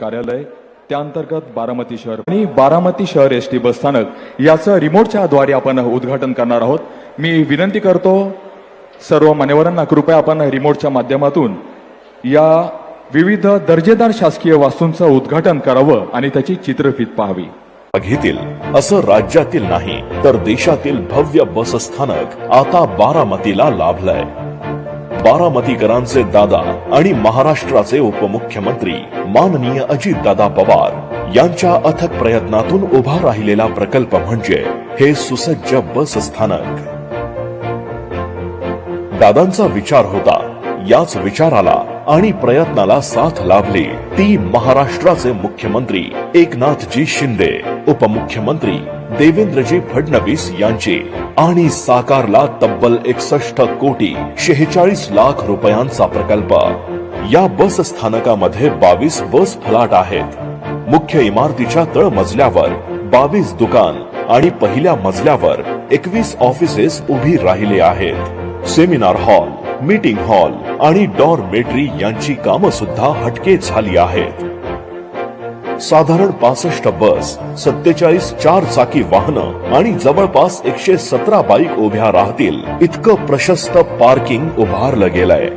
कार्यालय त्याअंतर्गत बारामती शहर आणि बारामती शहर एस टी बस स्थानक. याचं रिमोटच्या द्वारे आपण उद्घाटन करणार आहोत. मी विनंती करतो सर्व मान्यवरांना कृपया आपण रिमोटच्या माध्यमातून या विविध दर्जेदार शासकीय वास्तूंचं उद्घाटन करावं आणि त्याची चित्रफीत पाहावी. घेतील असं राज्यातील नाही तर देशातील भव्य बस स्थानक आता बारामतीला लाभलंय. बारामतीकरांचे दादा आणि महाराष्ट्राचे उपमुख्यमंत्री माननीय अजितदादा पवार यांच्या अथक प्रयत्नातून उभा राहिलेला प्रकल्प म्हणजे हे सुसज्ज बस स्थानक. दादांचा विचार होता याच विचाराला आणि प्रयत्नाला साथ लाभली ती महाराष्ट्राचे मुख्यमंत्री एकनाथजी शिंदे उपमुख्यमंत्री देवेंद्रजी फडणवीस यांची. आणि साकारला तब्बल एकसष्ट कोटी शेहेचाळीस लाख रुपयांचा प्रकल्प. या बस स्थानकामध्ये बावीस बस फलाट आहेत. मुख्य इमारतीच्या तळ मजल्यावर बावीस दुकान आणि पहिल्या मजल्यावर एकवीस ऑफिसेस उभी राहिले आहेत. सेमिनार हॉल मीटिंग हॉल आणि डॉर्मेट्री यांची कामं सुद्धा हटके झाली आहेत. साधारण पासष्ट बस सत्तेचाळीस चार चाकी वाहन आणि जवळपास एकशे सतरा बाईक उभ्या राहतील. इतकं प्रशस्त पार्किंग उभारलं गेलंय.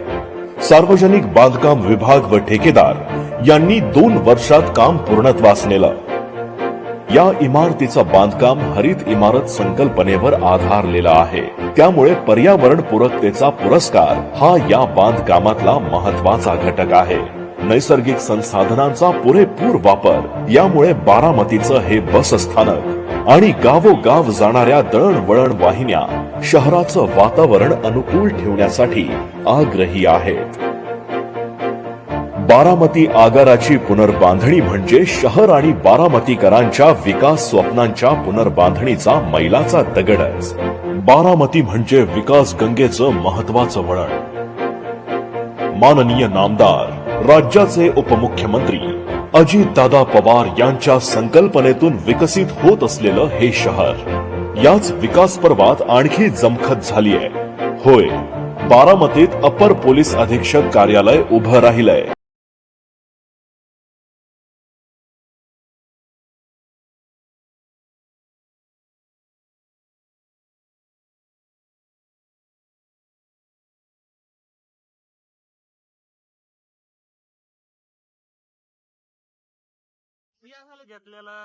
सार्वजनिक बांधकाम विभाग व ठेकेदार यांनी दोन वर्षात काम पूर्णत्वास नेलं. या इमारतीचं बांधकाम हरित इमारत संकल्पनेवर आधारलेलं आहे. त्यामुळे पर्यावरण पूरकतेचा पुरस्कार हा या बांधकामातला महत्त्वाचा घटक आहे. नैसर्गिक संसाधनांचा पुरेपूर वापर. यामुळे बारामतीचं हे बस स्थानक आणि गावोगाव जाणाऱ्या दळणवळण वाहिन्या शहराचं वातावरण अनुकूल ठेवण्यासाठी आग्रही आहेत. बारामती आगाराची पुनर्बांधणी म्हणजे शहर आणि बारामतीकरांच्या विकास स्वप्नांच्या पुनर्बांधणीचा मैलाचा दगडच. बारामती म्हणजे विकास गंगेचं महत्वाचं वळण. माननीय नामदार राज्याचे उपमुख्यमंत्री अजितदादा पवार यांच्या संकल्पनेतून विकसित होत असलेलं हे शहर याच विकास पर्वात आणखी जमखत झाली आहे होय बारामतीत अपर पोलीस अधीक्षक कार्यालय उभं राहिलंय. या झालं घेतलेला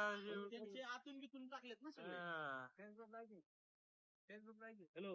त्यांचे आतून बितून टाकलेत ना सगळे. हा. हॅलो